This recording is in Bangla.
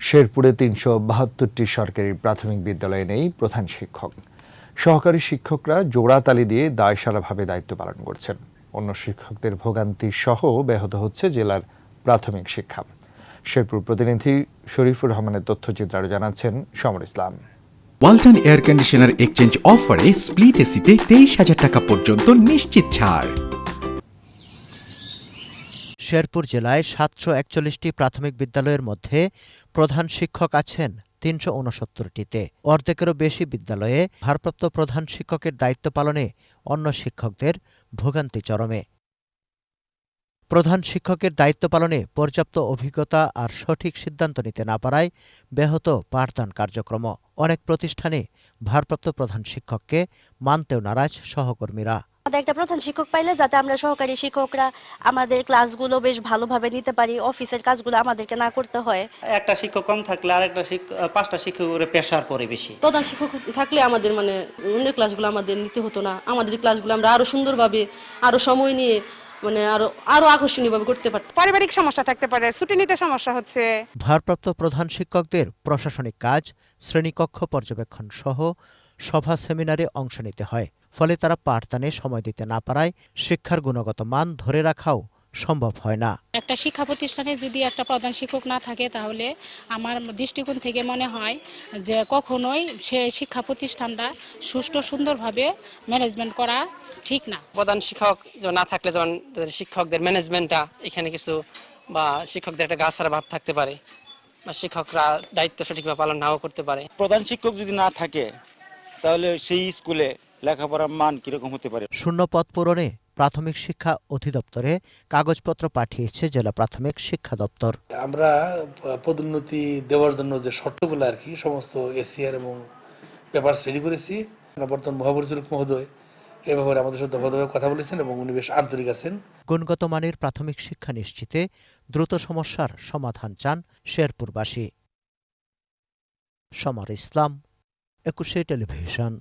শেরপুরে তিনশো বাহাত্তরটি সরকারি প্রাথমিক বিদ্যালয়ে নেই প্রধান শিক্ষক। সহকারী শিক্ষকরা জোড়াতালি দিয়ে দায়সারাভাবে দায়িত্ব পালন করছেন। অন্য শিক্ষকদের ভোগান্তি সহ ব্যাহত হচ্ছে জেলার প্রাথমিক শিক্ষা। শেরপুর প্রতিনিধি শরীফুর রহমানের তথ্যচিত্র আরও জানাচ্ছেন Samar Islam. Walton air conditioner exchange অফারে স্প্লিট এসিতে তেইশ হাজার টাকা পর্যন্ত নিশ্চিত ছাড়। শেরপুর জেলায় সাতশো একচল্লিশটি প্রাথমিক বিদ্যালয়ের মধ্যে প্রধান শিক্ষক আছেন তিনশো উনসত্তরটিতে অর্ধেকেরও বেশি বিদ্যালয়ে ভারপ্রাপ্ত প্রধান শিক্ষকের দায়িত্ব পালনে অন্য শিক্ষকদের ভোগান্তি চরমে। প্রধান শিক্ষকের দায়িত্ব পালনে পর্যাপ্ত অভিজ্ঞতা আর সঠিক সিদ্ধান্ত নিতে না পারায় ব্যাহত পাঠদান কার্যক্রম। অনেক প্রতিষ্ঠানে ভারপ্রাপ্ত প্রধান শিক্ষককে মানতেও নারাজ সহকর্মীরা। আমাদের একটা প্রধান শিক্ষক পাইলে যাতে আমরা সহকারী শিক্ষকরা আমাদের ক্লাসগুলো বেশ ভালোভাবে নিতে পারি অফিসের কাজগুলো আমাদেরকে না করতে হয়। একটা শিক্ষক কম থাকলে আর একটা পাঁচটা শিক্ষকের পেশার পড়ে বেশি। প্রধান শিক্ষক থাকলে আমাদের মানে অন্য ক্লাসগুলো আমাদের নিতে হতো না। আমাদের ক্লাসগুলো আমরা আরও সুন্দরভাবে আরও সময় নিয়ে মানে আরও আরও আকর্ষণীয়ভাবে করতে পারতাম। পারিবারিক সমস্যা থাকতে পারে ছুটি নিতে সমস্যা হচ্ছে। ভারপ্রাপ্ত প্রধান শিক্ষকদের প্রশাসনিক কাজ শ্রেণীকক্ষ পর্যবেক্ষণ সহ সভা সেমিনারে অংশ নিতে হয়। ফলে তারা পাঠদানে সময় দিতে না পারায় শিক্ষার গুণগত মান ধরে রাখাও সম্ভব হয় না। একটা শিক্ষা প্রতিষ্ঠানে যদি একটা প্রধান শিক্ষক না থাকে তাহলে আমার দৃষ্টিকোণ থেকে মনে হয় যে কখনোই সে শিক্ষা প্রতিষ্ঠানটা সুষ্ঠু সুন্দরভাবে ম্যানেজমেন্ট করা ঠিক না। প্রধান শিক্ষক যখন না থাকলে যেমন শিক্ষকদের ম্যানেজমেন্টটা এখানে কিছু বা শিক্ষকদের একটা গাছারা ভাব থাকতে পারে বা শিক্ষকরা দায়িত্ব সঠিকভাবে পালন নাও করতে পারে। প্রধান শিক্ষক যদি না থাকে তাহলে সেই স্কুলে লেখাপড়ার মান কীরকম হতে পারে? শূন্য পদ পূরণে প্রাথমিক শিক্ষা অধিদপ্তরে কাগজপত্র পাঠিয়েছে জেলা প্রাথমিক শিক্ষা দপ্তর। আমরা পদোন্নতি দেওয়ার জন্য যে শর্তগুলো আর কি সমস্ত এসিআর এবং পেপার রেডি করেছি। বর্তমান মহাপরিচালক মহোদয় এ ব্যাপারে আমাদের সাথে দফাদফায় কথা বলেছেন এবং উনি বেশ আন্তরিক আছেন। গুণগত মানের প্রাথমিক শিক্ষা নিশ্চিতে দ্রুত সমস্যার সমাধান চান শেরপুরবাসী। সমর ইসলাম একুশে টেলিভিশন।